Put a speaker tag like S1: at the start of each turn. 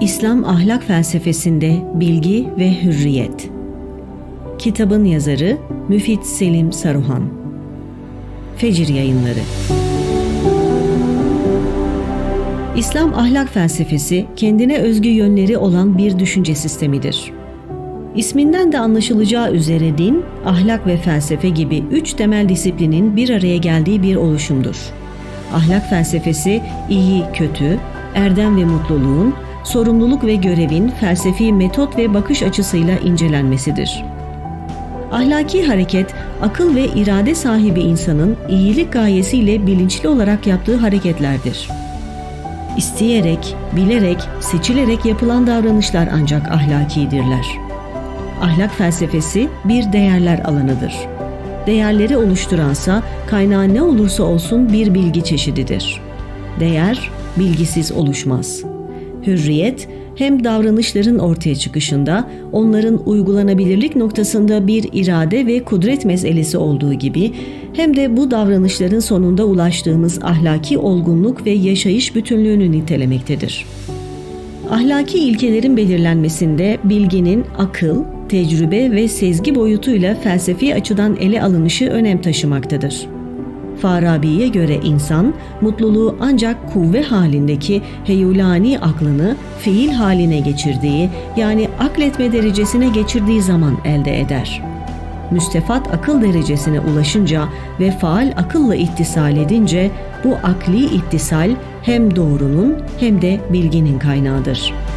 S1: İslam ahlak felsefesinde bilgi ve hürriyet. Kitabın yazarı Müfit Selim Saruhan. Fecir Yayınları. İslam ahlak felsefesi kendine özgü yönleri olan bir düşünce sistemidir. İsminden de anlaşılacağı üzere din, ahlak ve felsefe gibi üç temel disiplinin bir araya geldiği bir oluşumdur. Ahlak felsefesi iyi, kötü, erdem ve mutluluğun, sorumluluk ve görevin felsefi metot ve bakış açısıyla incelenmesidir. Ahlaki hareket, akıl ve irade sahibi insanın iyilik gayesiyle bilinçli olarak yaptığı hareketlerdir. İsteyerek, bilerek, seçilerek yapılan davranışlar ancak ahlakidirler. Ahlak felsefesi bir değerler alanıdır. Değerleri oluşturansa kaynağı ne olursa olsun bir bilgi çeşididir. Değer bilgisiz oluşmaz. Hürriyet hem davranışların ortaya çıkışında onların uygulanabilirlik noktasında bir irade ve kudret meselesi olduğu gibi hem de bu davranışların sonunda ulaştığımız ahlaki olgunluk ve yaşayış bütünlüğünü nitelemektedir. Ahlaki ilkelerin belirlenmesinde bilginin akıl, tecrübe ve sezgi boyutuyla felsefi açıdan ele alınışı önem taşımaktadır. Farabi'ye göre insan mutluluğu ancak kuvve halindeki heyulani aklını fiil haline geçirdiği yani akletme derecesine geçirdiği zaman elde eder. Müstefat akıl derecesine ulaşınca ve faal akılla ittisal edince bu akli ittisal hem doğrunun hem de bilginin kaynağıdır.''